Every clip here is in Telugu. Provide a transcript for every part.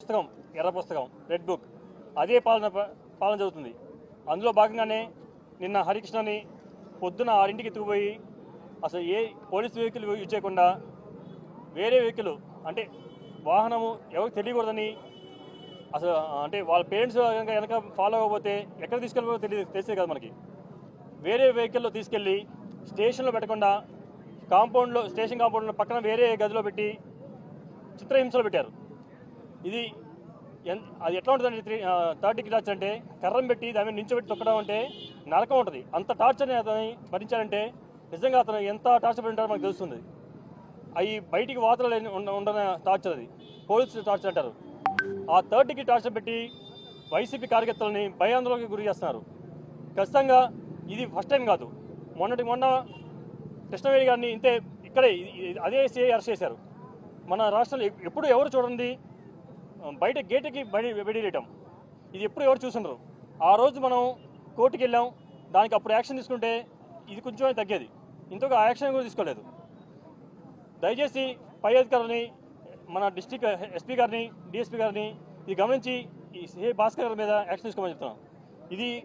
పుస్తకం ఎర్ర పుస్తకం రెడ్ బుక్ అదే పాలన ప- పాలన జరుగుతుంది. అందులో భాగంగానే నిన్న హరికృష్ణని పొద్దున ఆరింటికి ఎత్తుకుపోయి అసలు ఏ పోలీస్ వెహికల్ యూజ్ చేయకుండా వేరే వెహికల్ అంటే వాహనము ఎవరికి తెలియకూడదని అసలు అంటే వాళ్ళ పేరెంట్స్ కనుక వెనక ఫాలో అవ్వకపోతే ఎక్కడ తీసుకెళ్ళిపోతే తెలియదు తెలిసే కదా మనకి. వేరే వెహికల్లో తీసుకెళ్ళి స్టేషన్లో పెట్టకుండా కాంపౌండ్లో స్టేషన్ కాంపౌండ్లో పక్కన వేరే గదిలో పెట్టి చిత్రహింసలు పెట్టారు. ఇది ఎన్ అది ఎట్లా ఉంటుందంటే త్రీ థర్డ్ డిగ్రీ టార్చర్ అంటే కర్రం పెట్టి దాని మీద నించోబెట్టి తొక్కడం అంటే నరకం ఉంటుంది. అంత టార్చర్ని అతని భరించాలంటే నిజంగా అతను ఎంత టార్చర్ పడి ఉంటారో మనకు తెలుస్తుంది. అవి బయటికి వాతలు లేని- ఉండ ఉండన టార్చర్ అది. పోలీసు టార్చర్ అంటారు. ఆ థర్డ్ డిగ్రీ టార్చర్ పెట్టి వైసీపీ కార్యకర్తలని భయాందోళనకి గురి చేస్తున్నారు. ఖచ్చితంగా ఇది ఫస్ట్ టైం కాదు. మొన్నటి మొన్న కృష్ణవేణి గారిని ఇంతే ఇక్కడే అదే సీఐ అరెస్ట్ చేశారు. మన రాష్ట్రంలో ఎప్పుడు ఎవరు చూడండి బయట గేటుకి బడి వెడిలేయటం ఇది ఎప్పుడు ఎవరు చూసినారు ఆ రోజు మనం కోర్టుకి వెళ్ళాం. దానికి అప్పుడు యాక్షన్ తీసుకుంటే ఇది కొంచెం తగ్గేది. ఇంతగా ఆ యాక్షన్ కూడా తీసుకోలేదు. దయచేసి పై అధికారులని మన డిస్టిక్ ఎస్పీ గారిని డిఎస్పీ గారిని ఇది గమనించి ఈ సిఏ భాస్కర్ గారి మీద యాక్షన్ తీసుకోమని చెప్తున్నాం. ఇది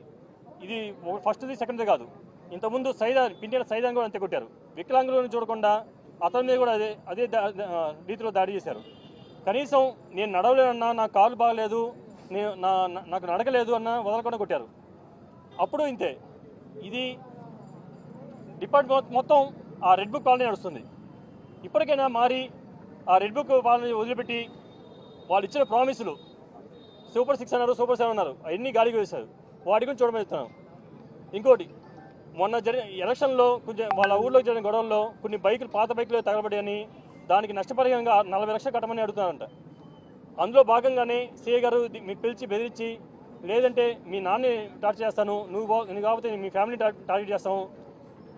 ఇది ఫస్ట్ది సెకండ్ది కాదు. ఇంతకుముందు సైదా పిండిల సైదాన్ని కూడా అంతే కొట్టారు. వికలాంగులను చూడకుండా అతని మీద కూడా అదే అదే దా- రీతిలో దాడి చేశారు. కనీసం నేను నడవలేనన్నా నా కాలు బాగలేదు నేను నా నాకు నడకలేదు అన్న వదలకుండా కొట్టారు. అప్పుడు ఇంతే. ఇది డిపార్ట్మెంట్ మొత్తం ఆ రెడ్ బుక్ పాలన నడుస్తుంది. ఇప్పటికైనా మారి ఆ రెడ్ బుక్ పాలన వదిలిపెట్టి వాళ్ళు ఇచ్చిన ప్రామిసులు సూపర్ సిక్స్ అన్నారు సూపర్ సెవెన్ అన్నారు అవన్నీ గాలికి వేశారు. వాటి గురించి చూడమని ఇంకోటి మొన్న జరిగిన ఎలక్షన్లో కొంచెం వాళ్ళ ఊళ్ళో జరిగిన గొడవల్లో కొన్ని బైకులు పాత బైకులు తగలబడ్డాయని దానికి నష్టపరిహారంగా నలభై లక్షలు కట్టమని అడుగుతున్నారంట. అందులో భాగంగానే సీఏ గారు మీకు పిలిచి బెదిరించి లేదంటే మీ నాన్ని టార్చర్ చేస్తాను. నువ్వు బా- నువ్వు కాకపోతే మీ ఫ్యామిలీ టార్గెట్ చేస్తాము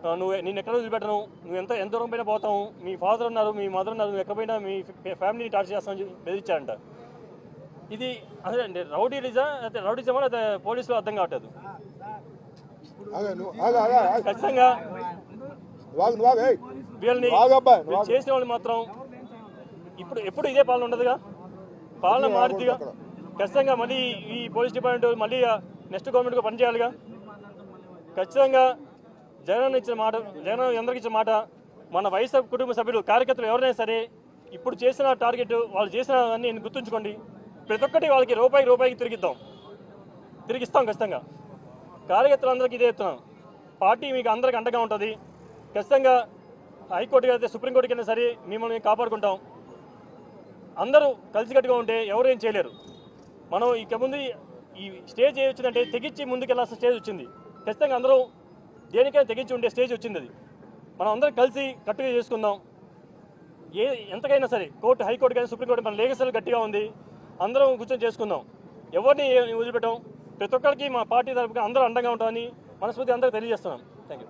నువ్వు నేను ఎక్కడ వదిలిపెట్టను. నువ్వు ఎంత ఎంత దూరం పైన పోతావు. మీ ఫాదర్ ఉన్నారు మీ మదర్ ఉన్నారు. నువ్వు ఎక్కడ పోయినా మీ ఫ్యామిలీని టార్చర్ చేస్తామని బెదిరించారంట. ఇది అదే అండి రౌడీలిజా అయితే రౌడీజమా అయితే పోలీసులు అర్థం కావట్లేదు. ఖచ్చితంగా ఏయ్. వీళ్ళని. చేసిన వాళ్ళు మాత్రం ఇప్పుడు ఎప్పుడు ఇదే పాలన ఉండదుగా? పాలన మారుద్దిగా? ఖచ్చితంగా మళ్ళీ ఈ పోలీస్ డిపార్ట్మెంట్ మళ్ళీ నెక్స్ట్ గవర్నమెంట్గా పనిచేయాలిగా? ఖచ్చితంగా జగన్ ఇచ్చిన మాట జగన్ అందరికి ఇచ్చిన మాట మన వైఎస్ఆర్ కుటుంబ సభ్యులు కార్యకర్తలు ఎవరైనా సరే ఇప్పుడు చేసిన టార్గెట్ వాళ్ళు చేసిన అన్ని గుర్తుంచుకోండి. ప్రతి ఒక్కటి వాళ్ళకి రూపాయికి రూపాయికి తిరిగిద్దాం. తిరిగిస్తాం ఖచ్చితంగా. కార్యకర్తలందరికీ ఇదే చెప్తున్నాం. పార్టీ మీకు అందరికి అండగా ఉంటుంది. ఖచ్చితంగా హైకోర్టు అయితే సుప్రీంకోర్టుకి అయినా సరే మిమ్మల్ని కాపాడుకుంటాం. అందరూ కలిసికట్టుగా ఉంటే ఎవరు ఏం చేయలేరు. మనం ఇక ముందు ఈ స్టేజ్ ఏ వచ్చిందంటే తెగించి ముందుకెళ్ళాల్సిన స్టేజ్ వచ్చింది. ఖచ్చితంగా అందరూ దేనికైనా తెగించి ఉండే స్టేజ్ వచ్చింది అది. మనం అందరం కలిసి కట్టుగా చేసుకుందాం. ఏ ఎంతకైనా సరే కోర్టు హైకోర్టు కానీ సుప్రీంకోర్టు మన లేఖసలు గట్టిగా ఉంది. అందరం కూర్చొని చేసుకుందాం. ఎవరిని వదిలిపెట్టాం? ప్రతి ఒక్కరికి మా పార్టీ తరపున అందరూ అండంగా ఉంటామని మనస్ఫూర్తి అందరూ తెలియజేస్తున్నాం. Thank you